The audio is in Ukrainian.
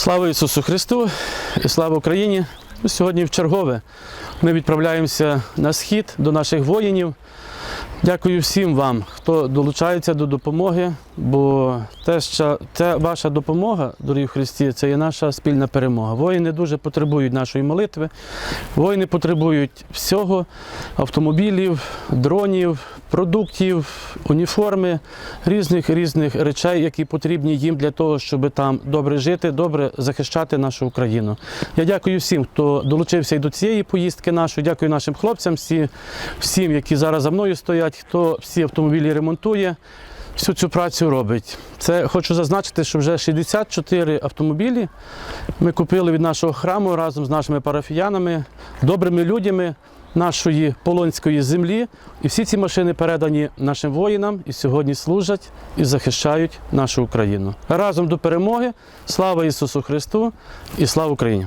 Слава Ісусу Христу і слава Україні! Сьогодні в чергове ми відправляємося на схід до наших воїнів. Дякую всім вам, хто долучається до допомоги, бо те, що це ваша допомога, дорогі в Христі, це є наша спільна перемога. Воїни дуже потребують нашої молитви. Воїни потребують всього: автомобілів, дронів, продуктів, уніформи, різних різних речей, які потрібні їм для того, щоб там добре жити, добре захищати нашу Україну. Я дякую всім, хто долучився і до цієї поїздки нашої. Дякую нашим хлопцям, всі, всім, які зараз за мною стоять, хто всі автомобілі ремонтує. Всю цю працю робить. Це хочу зазначити, що вже 64 автомобілі ми купили від нашого храму разом з нашими парафіянами, добрими людьми нашої полонської землі. І всі ці машини передані нашим воїнам і сьогодні служать і захищають нашу Україну. Разом до перемоги. Слава Ісусу Христу і слава Україні!